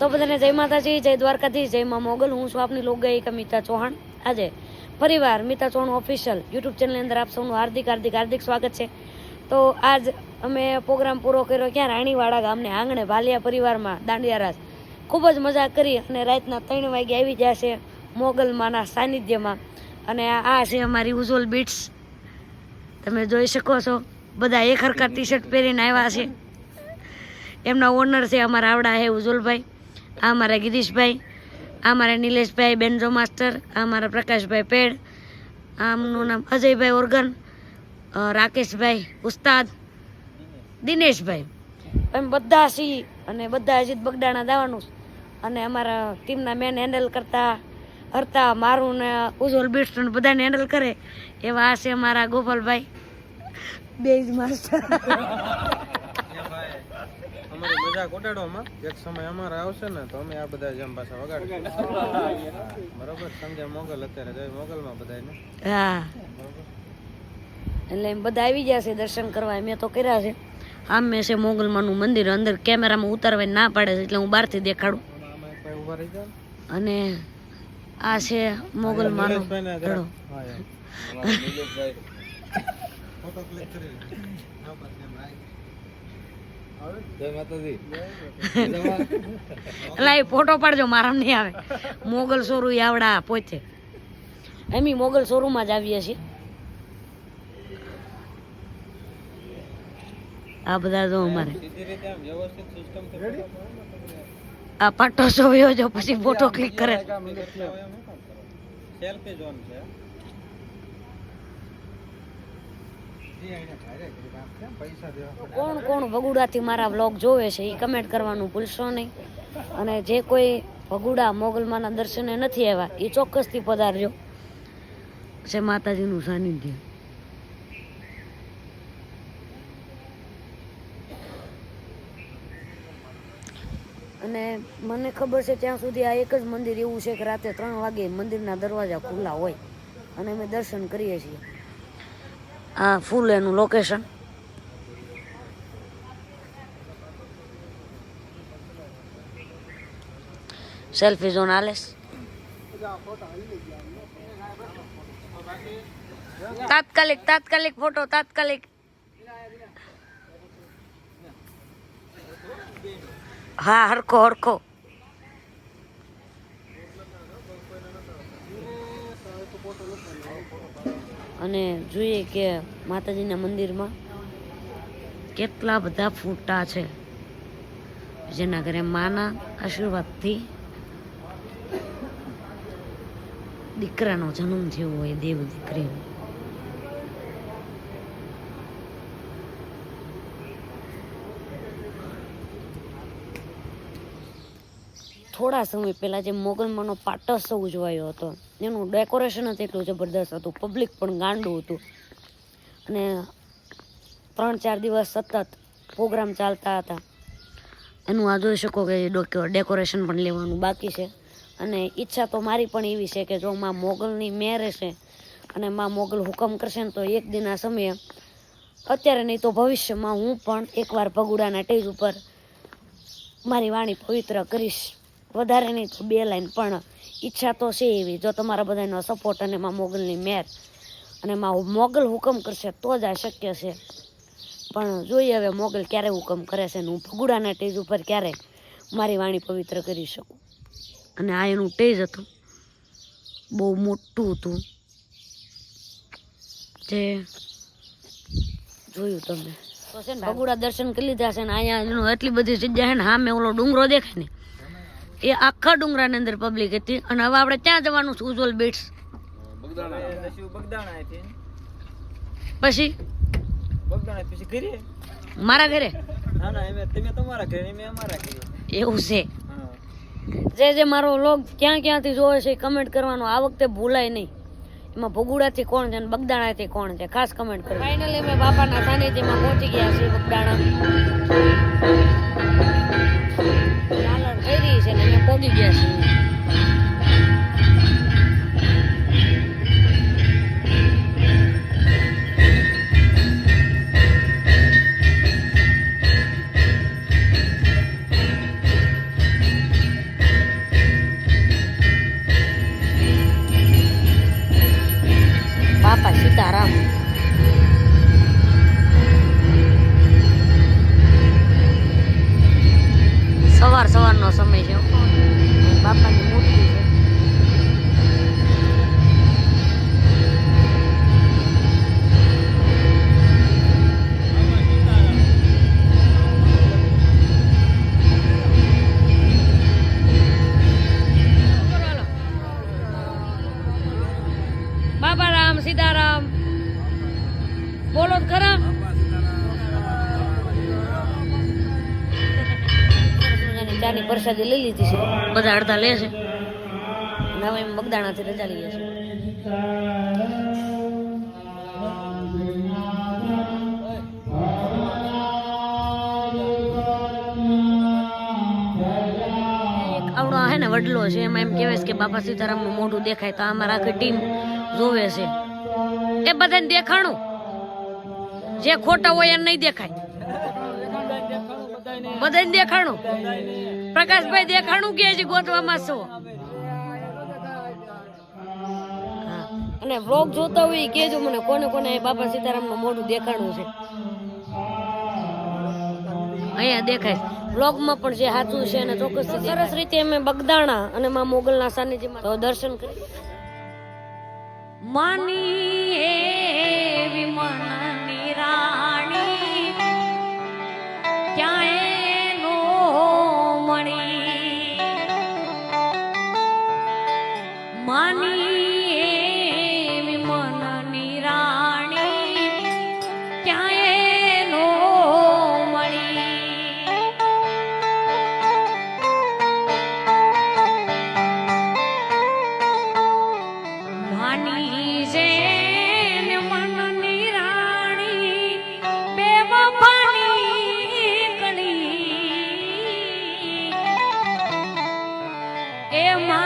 તો બધાને જય માતાજી, જય દ્વારકાધીશ, જય મા મોગલ. હું છું આપની લોકગાયિકા મિતા ચૌહાણ. આજે ફરીવાર મિતા ચૌહાણ ઓફિશિયલ યુટ્યુબ ચેનલની અંદર આપ સૌનું હાર્દિક હાર્દિક હાર્દિક સ્વાગત છે. તો આજ અમે પ્રોગ્રામ પૂરો કર્યો ક્યાં? રાણીવાડા ગામને આંગણે ભાલિયા પરિવારમાં દાંડિયા રાસ ખૂબ જ મજા કરી અને રાતના ત્રણ વાગે આવી ગયા છે મોગલમાંના સાનિધ્યમાં. અને આ છે અમારી ઉજ્જવલ બીટ્સ તમે જોઈ શકો છો, બધા એક હરકા ટી શર્ટ પહેરીને આવ્યા છે. એમના ઓનર છે અમારા આવડા હે ઉજ્જવલભાઈ. આ મારા ગિરીશભાઈ આ મારા નિલેશભાઈ બેન્જો માસ્ટર આ મારા પ્રકાશભાઈ પેડ, આમનું નામ અજયભાઈ ઓર્ગન રાકેશભાઈ ઉસ્તાદ, દિનેશભાઈ. એમ બધા સી અને બધા અજીત બગડાણા દાવાનું અને અમારા ટીમના મેન હેન્ડલ કરતા હરતા, મારું ને ઉજ્જવલ બીટ્સ બધાને હેન્ડલ કરે. એવા આ છે અમારા ગોપાલભાઈ. Base master. અમારી કોટાડોમાં એક સમય અમારે આવશે ને તો અમે આ બધા જેમ પાછા વગાડશું. બરોબર? સમજે મોગલ અત્યારે જય મોગલમાં બધાને હા. એટલે એમ બધા આવી ગયા છે દર્શન કરવા મેં તો કર્યા છે. આમે છે મોગલમાનું મંદિર અંદર કેમેરામાં ઉતારવા ના પાડે છે એટલે હું બહારથી દેખાડું. અને આ છે મોગલ નિલેશભાઈને ધડો જરા- હા, એમ. ફોટો ક્લિક કરી. એટલે એ ફોટો પાડજો મારા નહીં આવે. મોગલ સોરું યાવડા પોતે એમી મોગલ શોરૂમમાં જ આવીએ છીએ. આ બધા જો અમારે. સીધી રીતે આમ વ્યવસ્થિત સિસ્ટમ આ પાટો સોવ્યો જો પછી ફોટો ક્લિક કરે. સેલ્ફી ઝોન છે પૈસા દેવા કોણ કોણ ભગુડાથી મારા વ્લોગ જોવે છે એ કમેન્ટ કરવાનું ભૂલશો નહીં. અને જે કોઈ ભગુડા મોગલમાના દર્શને નથી આવ્યા એ ચોક્કસથી પધારજો. છે માતાજીનું સાનિધ્ય. અને મને ખબર છે ત્યાં સુધી આ એક જ મંદિર એવું છે કે રાતે ત્રણ વાગે મંદિરના દરવાજા ખુલ્લા હોય. અને અમે દર્શન કરીએ છીએ. આ ફૂલ એનું લોકેશન સેલ્ફી ઝોન આલેસ. તાત્કાલિક તાત્કાલિક ફોટો તાત્કાલિક. હા હરખો હરખો. અને જોઈએ કે માતાજીના મંદિરમાં કેટલા બધા ફૂટા છે. જેના ઘરે માના આશીર્વાદથી દીકરાનો જન્મ થયો હોય, દેવ દીકરીનો. થોડા સમય પહેલાં જે મોગલમાંનો પાટોત્સવ ઉજવાયો હતો. એનું ડેકોરેશન જ એટલું જબરદસ્ત હતું. પબ્લિક પણ ગાંડું હતું. અને ત્રણ ચાર દિવસ સતત પ્રોગ્રામ ચાલતા હતા. એનું આ જોઈ શકો કે ડોક- ડેકોરેશન પણ લેવાનું બાકી છે. અને ઈચ્છા તો મારી પણ એવી છે કે જો માં મોગલની મેર છે અને માં મોગલ હુકમ કરશે ને તો એક દિનના સમયે અત્યારે નહીં તો ભવિષ્યમાં હું પણ એકવાર ભગુડાના ટેજ ઉપર મારી વાણી પવિત્ર કરીશ. વધારે નહીં તો બે લાઈન પણ ઈચ્છા તો છે એવી. જો તમારા બધાનો સપોર્ટ અને માં મોગલની મેર અને માં મોગલ હુકમ કરશે તો જ આ શક્ય છે. પણ જોઈએ હવે મોગલ ક્યારે હુકમ કરે છે ને હું ભગુડાના ટેજ ઉપર ક્યારે મારી વાણી પવિત્ર કરી શકું. અને આ એનું ટેજ હતું. બહુ મોટું હતું. જે જોયું તમે તો છે ને ભગુડા દર્શન કરી લીધા છે ને અહીંયા એટલી બધી જગ્યા છે ને સામે ઓલો ડુંગરો દેખાય ને એ આખા ડુંગરાની અંદર પબ્લિક હતી અને હવે આપણે ત્યાં જવાનું છે ઉજ્જવલ બીટ્સ પછી? મારા ઘરે? એવું છે. જે જે મારો લોગ ક્યાં ક્યાંથી જોવે છે કમેન્ટ કરવાનું. આ વખતે ભૂલાય નહીં. એમાં ભગુડાથી કોણ છે અને બગદાણાથી કોણ છે? ખાસ કમેન્ટ કરો. ફાઇનલી અમે બાપાના સાનિધ્યમાં પહોંચી ગયા છીએ બગદાણા. છે ને બોલો ખરા. ચાની પ્રસાદી લઈ લીધી છે. બધા અડધા લે છે. હવે એમ બગદાણાથી રજા લઈએ છે આવડો હે ને વડલો છે એમાં એમ કહેવાય છે કે બાપા સીતારામનું મોઢું દેખાય તો આમાં આખી ટીમ જોવે છે. એ બધાને દેખાણું. જે ખોટા હોય એને નહીં દેખાય. બધાને દેખાણું. પ્રકાશભાઈ દેખાણું કે છે ગોતવામાં છો અને વ્લોગ જોતા હોય કેજો મને કોને કોને બાબા સીતારામનું મોઢું દેખાણું છે. અહીંયા દેખાય. વ્લોગમાં પણ જે સાચું છે અને ચોક્કસ સરસ રીતે અમે બગદાણા અને માં મોગલના સાનિધ્યમાં દર્શન કરી. મન માની મનની રાણી ક્યાંય નો મળી. માની મનની રાણી બે બાપાની કણી એમાં